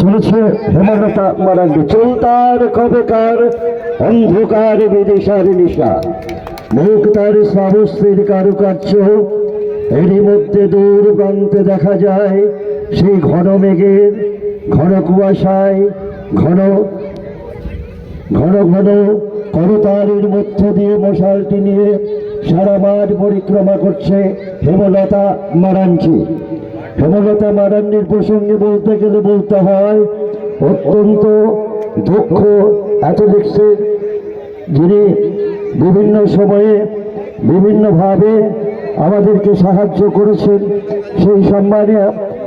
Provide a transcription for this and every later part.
চলেছে হেমলতা মারান্ডি চলতার কবেকার, অন্ধকার বিদেশার নিশা। মুখ তার শ্রাবস্তির কারুকার্য। এরই মধ্যে দূর প্রান্তে দেখা যায় সেই ঘন মেঘের, ঘন কুয়াশায়, ঘন ঘন ঘন করতালির মধ্য দিয়ে মশালটি নিয়ে সারা মাঠ পরিক্রমা করছে হেমলতা মারাঞ্চি। হেমলতা মারান্ডির প্রসঙ্গে বলতে গেলে বলতে হয়, অত্যন্ত দক্ষ অ্যাথলেটিক্সের যিনি বিভিন্ন সময়ে বিভিন্নভাবে আমাদেরকে সাহায্য করেছেন। সেই সম্মানে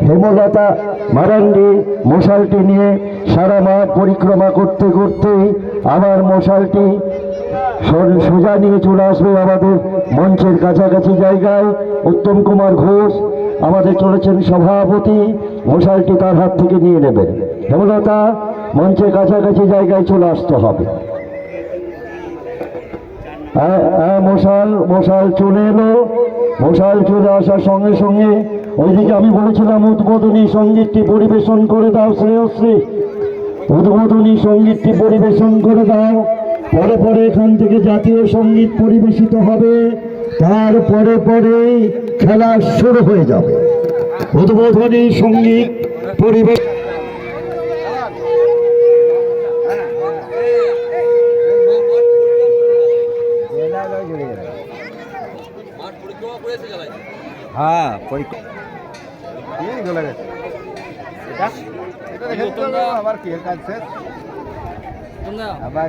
হেমলতা মারান্ডি মশালটি নিয়ে সারা মাঠ পরিক্রমা করতে করতেই আমার মশালটি সোজা নিয়ে চলে আসবে আমাদের মঞ্চের কাছাকাছি জায়গায়। উত্তম কুমার ঘোষ, আমাদের চলেছেন সভাপতি, মশালটি তার হাত থেকে নিয়ে নেবেন। হেমলতা, মঞ্চের কাছাকাছি জায়গায় চলে আসতে হবে। হ্যাঁ হ্যাঁ মশাল মশাল চলে এলো। মশাল চলে আসার সঙ্গে সঙ্গে ওইদিকে আমি বলেছিলাম, উদ্বোধনী সঙ্গীতটি পরিবেশন করে দাও, শ্রেয়শ্রী। উদ্বোধনী সঙ্গীতটি পরিবেশন করে দাও। পরে পরে এখান থেকে জাতীয় সংগীত পরিবেশিত হবে। তারপরে পরে খেলা শুরু হয়ে যাবে। উদ্বোধনী সংগীত পরিবেশ হ্যাঁ পরীক্ষা আবার কি কাজ শেষ? আবার